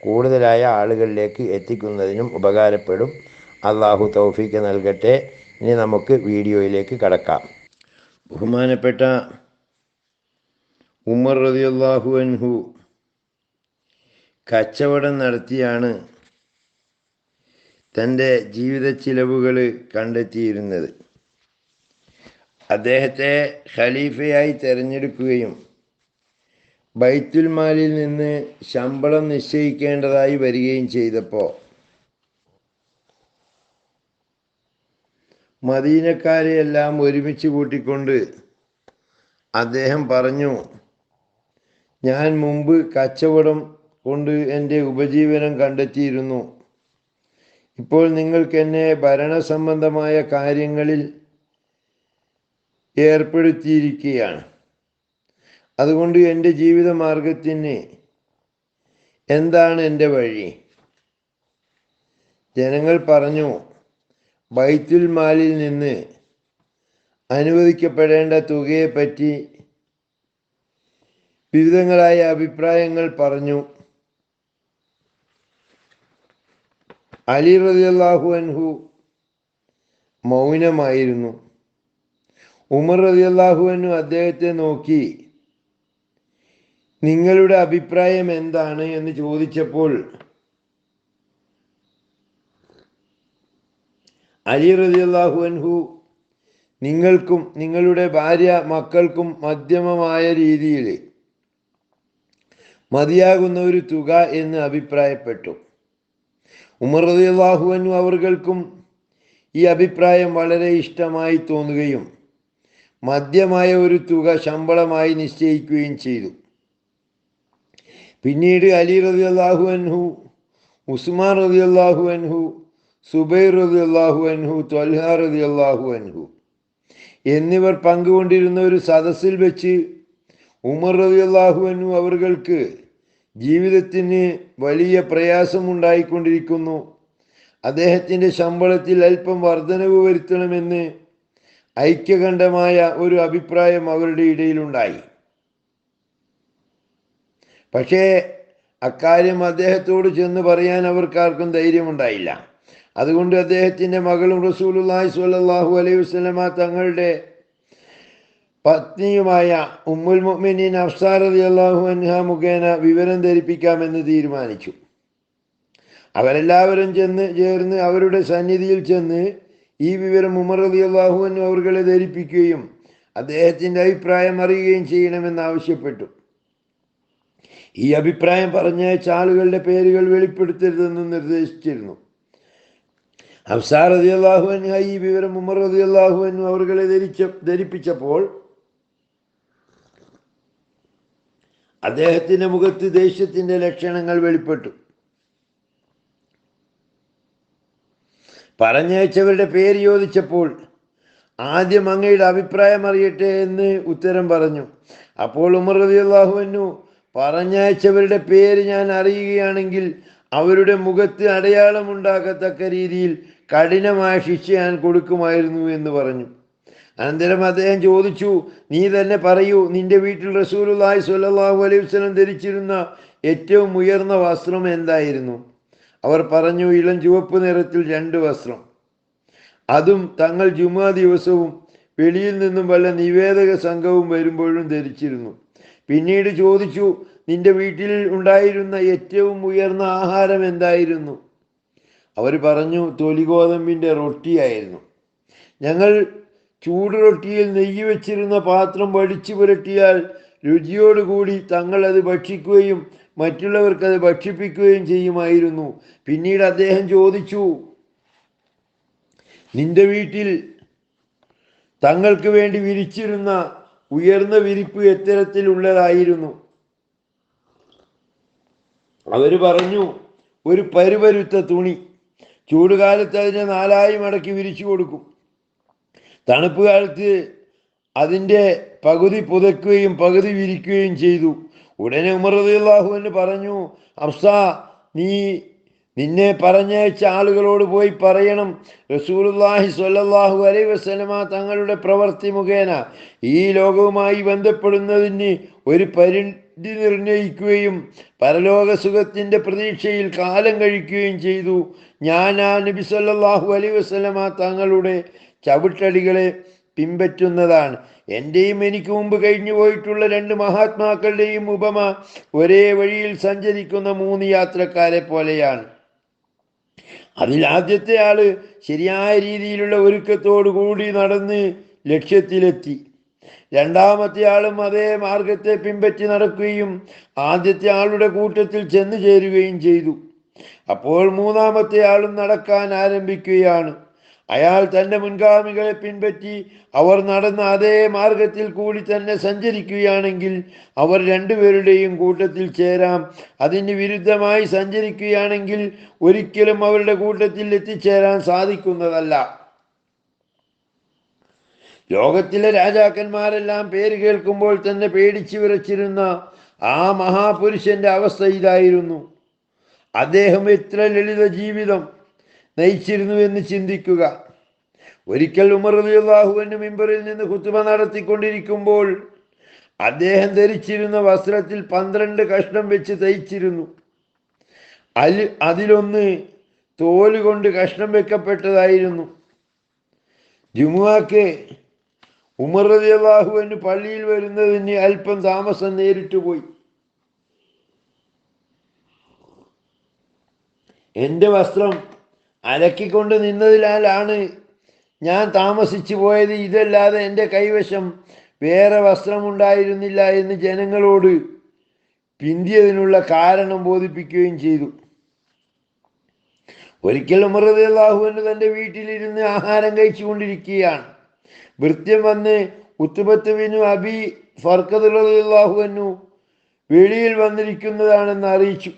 കൂടുതലായ ആളുകളിലേക്ക് എത്തിക്കുന്നതിനും ഉപകാരപ്പെടും. അള്ളാഹു തൗഫീക്ക് നൽകട്ടെ. ഇനി നമുക്ക് വീഡിയോയിലേക്ക് കടക്കാം. ബഹുമാനപ്പെട്ട ഉമർ റതിയല്ലാഹു അൻഹു കച്ചവടം നടത്തിയാണ് തന്റെ ജീവിത ചിലവുകൾ കണ്ടെത്തിയിരുന്നത്. അദ്ദേഹത്തെ ഖലീഫയായി തിരഞ്ഞെടുക്കുകയും ബൈത്തുൽ മാലിൽ നിന്ന് ശമ്പളം നിശ്ചയിക്കേണ്ടതായി വരികയും ചെയ്തപ്പോൾ മദീനക്കാരെ എല്ലാം ഒരുമിച്ച് കൂട്ടിക്കൊണ്ട് അദ്ദേഹം പറഞ്ഞു ഞാൻ മുമ്പ് കച്ചവടം കൊണ്ട് എന്റെ ഉപജീവനം കണ്ടെത്തിയിരുന്നു. ഇപ്പോൾ നിങ്ങൾക്കെന്നെ ഭരണസംബന്ധമായ കാര്യങ്ങളിൽ ഏർപ്പെടുത്തിയിരിക്കുകയാണ്. അതുകൊണ്ട് എന്റെ ജീവിതമാർഗത്തിന് എന്താണ് എന്റെ വഴി? ജനങ്ങൾ പറഞ്ഞു ബൈത്തുൽ മാലിൽ നിന്ന് അനുവദിക്കപ്പെടേണ്ട തുകയെപ്പറ്റി വിവിധങ്ങളായ അഭിപ്രായങ്ങൾ പറഞ്ഞു. അലി റതിയല്ലാഹു അൻഹു മൗനമായിരുന്നു. ഉമർ റതിയല്ലാഹു അൻഹു അദ്ദേഹത്തെ നോക്കി നിങ്ങളുടെ അഭിപ്രായം എന്താണ് എന്ന് ചോദിച്ചപ്പോൾ അലി റതിയല്ലാഹു അൻഹു നിങ്ങൾക്കും നിങ്ങളുടെ ഭാര്യ മക്കൾക്കും മധ്യമമായ രീതിയിൽ മതിയാകുന്ന ഒരു തുക എന്ന് അഭിപ്രായപ്പെട്ടു. ഉമർ റതിയല്ലാഹു അൻഹു അവർകൾക്കും ഈ അഭിപ്രായം വളരെ ഇഷ്ടമായി തോന്നുകയും മധ്യമായ ഒരു തുക ശമ്പളമായി നിശ്ചയിക്കുകയും ചെയ്തു. പിന്നീട് അലി റതി അള്ളാഹു അൻഹു ഉസ്മാൻ റതി അള്ളാഹു അൻഹു സുബൈർ റതി അള്ളാഹു അൻഹു ത്വൽഹ റതി അള്ളാഹു അൻഹു എന്നിവർ പങ്കുകൊണ്ടിരുന്ന ഒരു സദസ്സിൽ വെച്ച് ഉമർ റതി അള്ളാഹു അൻഹു അവർക്ക് ജീവിതത്തിന് വലിയ പ്രയാസമുണ്ടായിക്കൊണ്ടിരിക്കുന്നു. അദ്ദേഹത്തിന്റെ ശമ്പളത്തിൽ അല്പം വർധനവ് വരുത്തണമെന്ന് ഐക്യകണ്ഠമായ ഒരു അഭിപ്രായം അവരുടെ ഇടയിലുണ്ടായി. പക്ഷേ അക്കാര്യം അദ്ദേഹത്തോട് ചെന്ന് പറയാൻ അവർക്കാർക്കും ധൈര്യമുണ്ടായില്ല. അതുകൊണ്ട് അദ്ദേഹത്തിന്റെ മകളും റസൂലുല്ലാഹി സ്വല്ലല്ലാഹു അലൈഹി വസ്ലമ തങ്ങളുടെ പത്നിയുമായ ഉമ്മുൽ മുഅ്മിനീൻ അഫ്സാർ അലി അള്ളാഹു അൻഹ മുഖേന വിവരം ധരിപ്പിക്കാമെന്ന് തീരുമാനിച്ചു. അവരെല്ലാവരും ചെന്ന് ചേർന്ന് അവരുടെ സന്നിധിയിൽ ചെന്ന് ഈ വിവരം ഉമർ റളിയല്ലാഹു അൻഹു അവർകളെ ധരിപ്പിക്കുകയും അദ്ദേഹത്തിന്റെ അഭിപ്രായം അറിയുകയും ചെയ്യണമെന്ന് ആവശ്യപ്പെട്ടു. ഈ അഭിപ്രായം പറഞ്ഞയച്ച ആളുകളുടെ പേരുകൾ വെളിപ്പെടുത്തരുതെന്ന് നിർദ്ദേശിച്ചിരുന്നു. അഫ്സാർ അതി അള്ളാഹു അൻഹ ഈ വിവരം ഉമർ അതി അള്ളാഹു അൻഹു അവർകളെ ധരിച്ച ധരിപ്പിച്ചപ്പോൾ അദ്ദേഹത്തിന്റെ മുഖത്ത് ദേഷ്യത്തിന്റെ ലക്ഷണങ്ങൾ വെളിപ്പെട്ടു. പറഞ്ഞയച്ചവരുടെ പേര് ചോദിച്ചപ്പോൾ ആദ്യം അങ്ങയുടെ അഭിപ്രായം അറിയട്ടെ എന്ന് ഉത്തരം പറഞ്ഞു. അപ്പോൾ ഉമർ റതി അള്ളാഹുവിനു പറഞ്ഞയച്ചവരുടെ പേര് ഞാൻ അറിയുകയാണെങ്കിൽ അവരുടെ മുഖത്ത് അടയാളമുണ്ടാകത്തക്ക രീതിയിൽ കഠിനമായ ശിക്ഷ ഞാൻ കൊടുക്കുമായിരുന്നു എന്ന് പറഞ്ഞു. അനന്തരം അദ്ദേഹം ചോദിച്ചു നീ തന്നെ പറയൂ നിന്റെ വീട്ടിൽ റസൂലുള്ളാഹി സ്വല്ലല്ലാഹു അലൈഹി വസല്ലം ധരിച്ചിരുന്ന ഏറ്റവും ഉയർന്ന വസ്ത്രം എന്തായിരുന്നു? അവർ പറഞ്ഞു ഇളം ചുവപ്പ് നിറത്തിൽ രണ്ട് വസ്ത്രം. അതും തങ്ങൾ ജുമാ ദിവസവും വെളിയിൽ നിന്നും വല്ല നിവേദക സംഘവും വരുമ്പോഴും ധരിച്ചിരുന്നു. പിന്നീട് ചോദിച്ചു നിന്റെ വീട്ടിൽ ഉണ്ടായിരുന്ന ഏറ്റവും ഉയർന്ന ആഹാരം എന്തായിരുന്നു? അവർ പറഞ്ഞു തൊലിഗോതമ്പിന്റെ റൊട്ടിയായിരുന്നു. ഞങ്ങൾ ചൂട് റൊട്ടിയിൽ നെയ്യ് വെച്ചിരുന്ന പാത്രം വടിച്ചു പുരട്ടിയാൽ രുചിയോടുകൂടി തങ്ങൾ അത് ഭക്ഷിക്കുകയും മറ്റുള്ളവർക്ക് അത് ഭക്ഷിപ്പിക്കുകയും ചെയ്യുമായിരുന്നു. പിന്നീട് അദ്ദേഹം ചോദിച്ചു നിന്റെ വീട്ടിൽ തങ്ങൾക്ക് വേണ്ടി വിരിച്ചിരുന്ന ഉയർന്ന വിരിപ്പ് എത്തരത്തിലുള്ളതായിരുന്നു. അവർ പറഞ്ഞു ഒരു പരുപരുത്ത തുണി ചൂടുകാലത്ത് അതിനെ നാലായി മടക്കി വിരിച്ചു കൊടുക്കും. തണുപ്പ് കാലത്ത് അതിന്റെ പകുതി പുതയ്ക്കുകയും പകുതി വിരിക്കുകയും ചെയ്തു. ഉടനെ ഉമർ റളിയല്ലാഹു എന്ന് പറഞ്ഞു അഫ്സ നീ നിന്നെ പറഞ്ഞയച്ച ആളുകളോട് പോയി പറയണം. റസൂലുള്ളാഹി സ്വല്ലല്ലാഹു അലൈ വസ്ലമ തങ്ങളുടെ പ്രവൃത്തി മുഖേന ഈ ലോകവുമായി ബന്ധപ്പെടുന്നതിന് ഒരു പരിധി നിർണയിക്കുകയും പരലോക സുഖത്തിന്റെ പ്രതീക്ഷയിൽ കാലം കഴിക്കുകയും ചെയ്തു. ഞാൻ ആ നബി സല്ലാഹു അലൈ വസ്ലമ തങ്ങളുടെ ചവിട്ടടികളെ പിൻപറ്റുന്നതാണ്. എന്റെയും എനിക്ക് മുമ്പ് കഴിഞ്ഞു പോയിട്ടുള്ള രണ്ട് മഹാത്മാക്കളുടെയും ഉപമ ഒരേ വഴിയിൽ സഞ്ചരിക്കുന്ന മൂന്ന് യാത്രക്കാരെ പോലെയാണ്. അതിൽ ആദ്യത്തെ ആൾ ശരിയായ രീതിയിലുള്ള ഒരുക്കത്തോടു കൂടി നടന്ന് ലക്ഷ്യത്തിലെത്തി. രണ്ടാമത്തെ ആളും അതേ മാർഗത്തെ പിൻപറ്റി നടക്കുകയും ആദ്യത്തെ ആളുടെ കൂട്ടത്തിൽ ചെന്നു ചേരുകയും ചെയ്തു. അപ്പോൾ മൂന്നാമത്തെ ആളും നടക്കാൻ ആരംഭിക്കുകയാണ്. അയാൾ തന്റെ മുൻഗാമികളെ പിൻപറ്റി അവർ നടന്ന അതേ മാർഗത്തിൽ കൂടി തന്നെ സഞ്ചരിക്കുകയാണെങ്കിൽ അവർ രണ്ടുപേരുടെയും കൂട്ടത്തിൽ ചേരാം. അതിന് വിരുദ്ധമായി സഞ്ചരിക്കുകയാണെങ്കിൽ ഒരിക്കലും അവരുടെ കൂട്ടത്തിൽ എത്തിച്ചേരാൻ സാധിക്കുന്നതല്ല. ലോകത്തിലെ രാജാക്കന്മാരെല്ലാം പേര് കേൾക്കുമ്പോൾ തന്നെ പേടിച്ചു വിറച്ചിരുന്ന ആ മഹാപുരുഷന്റെ അവസ്ഥ ഇതായിരുന്നു. അദ്ദേഹം എത്ര ലളിത ജീവിതം നയിച്ചിരുന്നു എന്ന് ചിന്തിക്കുക. ഒരിക്കൽ ഉമർ റളിയല്ലാഹുവിന്റെ മിമ്പറിൽ നിന്ന് കുത്തുമ നടത്തിക്കൊണ്ടിരിക്കുമ്പോൾ അദ്ദേഹം ധരിച്ചിരുന്ന വസ്ത്രത്തിൽ പന്ത്രണ്ട് കഷ്ണം വെച്ച് തയ്ച്ചിരുന്നു. അൽ അതിലൊന്ന് തോൽ കൊണ്ട് കഷ്ണം വെക്കപ്പെട്ടതായിരുന്നു. ജുമുവാക്ക് ഉമർ റളിയല്ലാഹുവിന് പള്ളിയിൽ വരുന്നതിന് അല്പം താമസം നേരിട്ട് പോയി. എന്റെ വസ്ത്രം അലക്കിക്കൊണ്ട് നിന്നതിനാലാണ് ഞാൻ താമസിച്ചു പോയത്. ഇതല്ലാതെ എന്റെ കൈവശം വേറെ വസ്ത്രമുണ്ടായിരുന്നില്ല എന്ന് ജനങ്ങളോട് പിന്തിയതിനുള്ള കാരണം ബോധിപ്പിക്കുകയും ചെയ്തു. ഒരിക്കൽ ഉമറത് അള്ളാഹുവിന് തന്റെ വീട്ടിലിരുന്ന് ആഹാരം കഴിച്ചു കൊണ്ടിരിക്കുകയാണ് ഭൃത്യം വന്ന് ഉത്തുബത്തുവിനു അബി ഫർക്കതുള്ളാഹുവനു വെളിയിൽ വന്നിരിക്കുന്നതാണെന്ന് അറിയിച്ചു.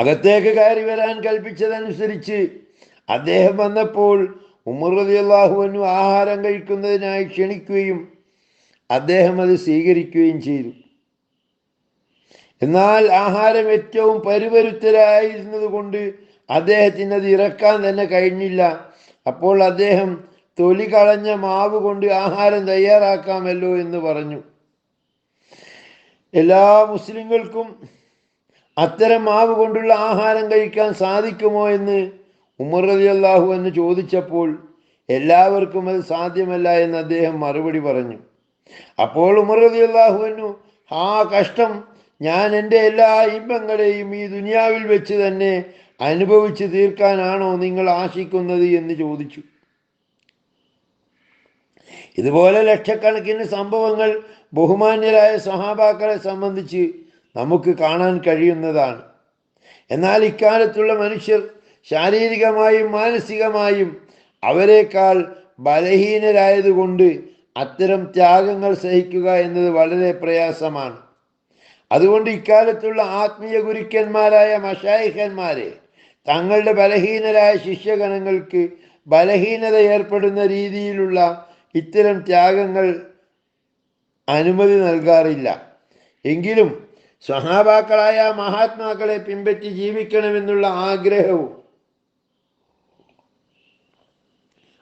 അകത്തേക്ക് കയറി വരാൻ കൽപ്പിച്ചതനുസരിച്ച് അദ്ദേഹം വന്നപ്പോൾ ഉമർ റളിയല്ലാഹുവിനു ആഹാരം കഴിക്കുന്നതിനായി ക്ഷണിക്കുകയും അദ്ദേഹം അത് സ്വീകരിക്കുകയും ചെയ്തു. എന്നാൽ ആഹാരം ഏറ്റവും പരുപരുത്തരായിരുന്നത് കൊണ്ട് അദ്ദേഹത്തിന് അത് ഇറക്കാൻ തന്നെ കഴിഞ്ഞില്ല. അപ്പോൾ അദ്ദേഹം തൊലി കളഞ്ഞ മാവ് കൊണ്ട് ആഹാരം തയ്യാറാക്കാമല്ലോ എന്ന് പറഞ്ഞു. എല്ലാ മുസ്ലിങ്ങൾക്കും അത്തരം മാവ് കൊണ്ടുള്ള ആഹാരം കഴിക്കാൻ സാധിക്കുമോ എന്ന് ഉമർ റതി അള്ളാഹു എന്ന് ചോദിച്ചപ്പോൾ എല്ലാവർക്കും അത് സാധ്യമല്ല എന്ന് അദ്ദേഹം മറുപടി പറഞ്ഞു. അപ്പോൾ ഉമർ റതി അള്ളാഹുവിനു ആ കഷ്ടം ഞാൻ എന്റെ എല്ലാ ഇമ്പങ്ങളെയും ഈ ദുനിയാവിൽ വെച്ച് തന്നെ അനുഭവിച്ച് തീർക്കാനാണോ നിങ്ങൾ ആശിക്കുന്നത് എന്ന് ചോദിച്ചു. ഇതുപോലെ ലക്ഷക്കണക്കിന് സംഭവങ്ങൾ ബഹുമാന്യരായ സഹാബാക്കളെ സംബന്ധിച്ച് നമുക്ക് കാണാൻ കഴിയുന്നതാണ്. എന്നാൽ ഇക്കാലത്തുള്ള മനുഷ്യർ ശാരീരികമായും മാനസികമായും അവരെക്കാൾ ബലഹീനരായതുകൊണ്ട് അത്തരം ത്യാഗങ്ങൾ സഹിക്കുക എന്നത് വളരെ പ്രയാസമാണ്. അതുകൊണ്ട് ഇക്കാലത്തുള്ള ആത്മീയ ഗുരുക്കന്മാരായ മഷായിഖന്മാരെ തങ്ങളുടെ ബലഹീനരായ ശിഷ്യഗണങ്ങൾക്ക് ബലഹീനത ഏർപ്പെടുന്ന രീതിയിലുള്ള ഇത്തരം ത്യാഗങ്ങൾ അനുമതി നൽകാറില്ല. എങ്കിലും സ്വഹാബാക്കളായ മഹാത്മാക്കളെ പിൻപറ്റി ജീവിക്കണമെന്നുള്ള ആഗ്രഹവും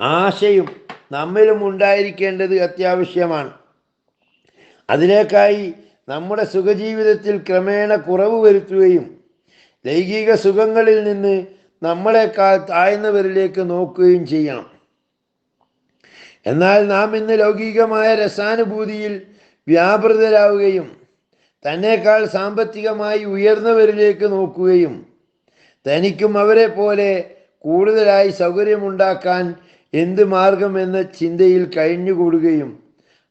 ആശയും നമ്മിലും ഉണ്ടായിരിക്കേണ്ടത് അത്യാവശ്യമാണ്. അതിലേക്കായി നമ്മുടെ സുഖജീവിതത്തിൽ ക്രമേണ കുറവ് വരുത്തുകയും ലൈംഗിക സുഖങ്ങളിൽ നിന്ന് നമ്മളെക്കാൾ താഴ്ന്നവരിലേക്ക് നോക്കുകയും ചെയ്യണം. എന്നാൽ നാം ഇന്ന് ലൗകികമായ രസാനുഭൂതിയിൽ വ്യാപൃതരാവുകയും തന്നേക്കാൾ സാമ്പത്തികമായി ഉയർന്നവരിലേക്ക് നോക്കുകയും തനിക്കും അവരെ പോലെ കൂടുതലായി സൗകര്യമുണ്ടാക്കാൻ എന്ത് മാർഗമെന്ന ചിന്തയിൽ കഴിഞ്ഞുകൂടുകയും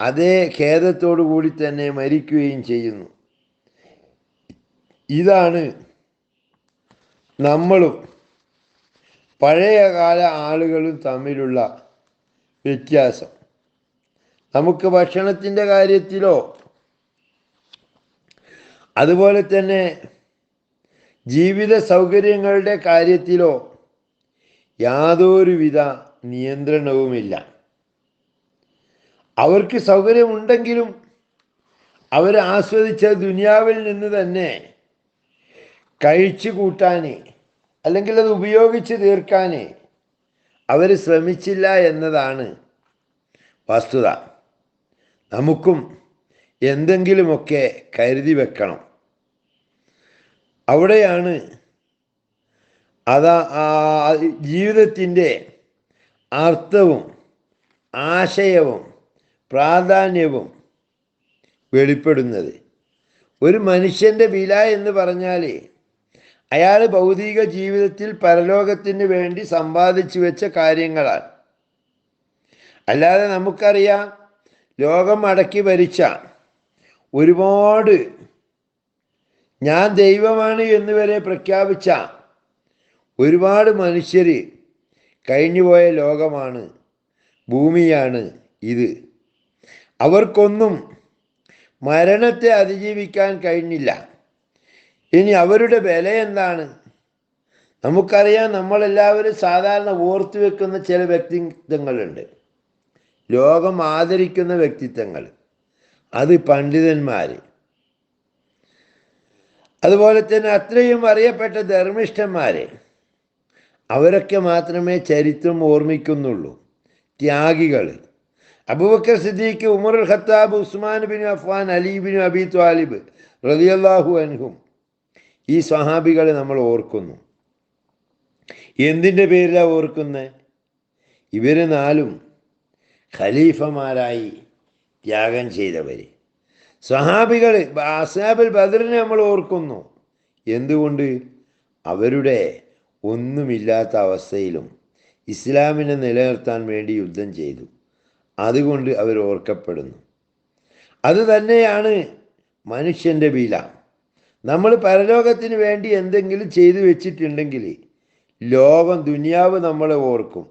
അതേ ഖേദത്തോടു കൂടി തന്നെ മരിക്കുകയും ചെയ്യുന്നു. ഇതാണ് നമ്മളും പഴയകാല ആളുകളും തമ്മിലുള്ള വ്യത്യാസം. നമുക്ക് ഭക്ഷണത്തിന്റെ കാര്യത്തിലോ അതുപോലെ തന്നെ ജീവിത സൗകര്യങ്ങളുടെ കാര്യത്തിലോ യാതൊരുവിധ നിയന്ത്രണവുമില്ല. അവർക്ക് സൗകര്യമുണ്ടെങ്കിലും അവർ ആസ്വദിച്ച ദുനിയാവിൽ നിന്ന് തന്നെ കഴിച്ചു കൂട്ടാൻ അല്ലെങ്കിൽ അത് ഉപയോഗിച്ച് തീർക്കാൻ അവർ ശ്രമിച്ചില്ല എന്നതാണ് വസ്തുത. നമുക്കും എന്തെങ്കിലുമൊക്കെ കരുതി വെക്കണം. അവിടെയാണ് അതാ ജീവിതത്തിന്റെ അർത്ഥവും ആശയവും പ്രാധാന്യവും വെളിപ്പെടുന്നത്. ഒരു മനുഷ്യന്റെ വില എന്ന് പറഞ്ഞാൽ അയാൾ ഭൗതിക ജീവിതത്തിൽ പരലോകത്തിന് വേണ്ടി സമ്പാദിച്ചു വെച്ച കാര്യങ്ങളാണ്. അല്ലാതെ നമുക്കറിയാം ലോകം അടക്കി ഭരിച്ച ഒരുപാട്. ഞാൻ ദൈവമാണ് എന്ന് വരെ പ്രഖ്യാപിച്ച ഒരുപാട് മനുഷ്യർ കഴിഞ്ഞുപോയ ലോകമാണ് ഭൂമിയാണ് ഇത്. അവർക്കൊന്നും മരണത്തെ അതിജീവിക്കാൻ കഴിഞ്ഞില്ല. ഇനി അവരുടെ വില എന്താണ്? നമുക്കറിയാം നമ്മളെല്ലാവരും സാധാരണ ഓർത്തു വെക്കുന്ന ചില വ്യക്തിത്വങ്ങളുണ്ട്. ലോകം ആദരിക്കുന്ന വ്യക്തിത്വങ്ങൾ. അത് പണ്ഡിതന്മാർ അതുപോലെ തന്നെ അത്രയും അറിയപ്പെട്ട ധർമ്മിഷ്ഠന്മാർ അവരൊക്കെ മാത്രമേ ചരിത്രം ഓർമ്മിക്കുന്നുള്ളൂ. ത്യാഗികൾ Abu Bakr Siddiq Umar Khattab Usman bin Affan Ali bin Abi Talib റളിയല്ലാഹു അൻഹും ഈ സ്വഹാബികളെ നമ്മൾ ഓർക്കുന്നു. എന്തിന്റെ പേരിലാണ് ഓർക്കുന്നത് ഇവർ നാലും ഖലീഫമാരായി. ത്യാഗം ചെയ്തവർ സഹാബികൾ അസാബിൽ ബദറിനെ നമ്മൾ ഓർക്കുന്നു. എന്തുകൊണ്ട്? അവരുടെ ഒന്നുമില്ലാത്ത അവസ്ഥയിലും ഇസ്ലാമിനെ നിലനിർത്താൻ വേണ്ടി യുദ്ധം ചെയ്തു. അതുകൊണ്ട് അവർ ഓർക്കപ്പെടുന്നു. അത് തന്നെയാണ് മനുഷ്യന്റെ വില. നമ്മൾ പരലോകത്തിന് വേണ്ടി എന്തെങ്കിലും ചെയ്തു വെച്ചിട്ടുണ്ടെങ്കിൽ ലോകം ദുനിയാവ് നമ്മളെ ഓർക്കും.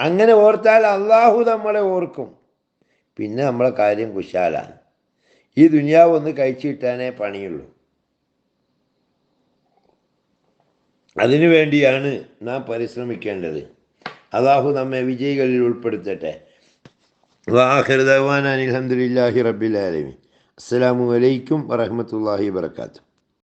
അങ്ങനെ ഓർത്താൽ അള്ളാഹു നമ്മളെ ഓർക്കും. പിന്നെ നമ്മളെ കാര്യം കുശാലാണ്. ഈ ദുനിയാവ് ഒന്ന് കഴിച്ചു കിട്ടാനേ പണിയുള്ളൂ. അതിനു വേണ്ടിയാണ് നാം പരിശ്രമിക്കേണ്ടത്. അള്ളാഹു നമ്മെ വിജയികളിൽ ഉൾപ്പെടുത്തട്ടെ. വാഹിർ അനിൽഹമ്മദില്ലാഹി ആലമി അസ്സാം വലൈക്കും വറഹമത്തല്ലാഹി വർക്കാത്തു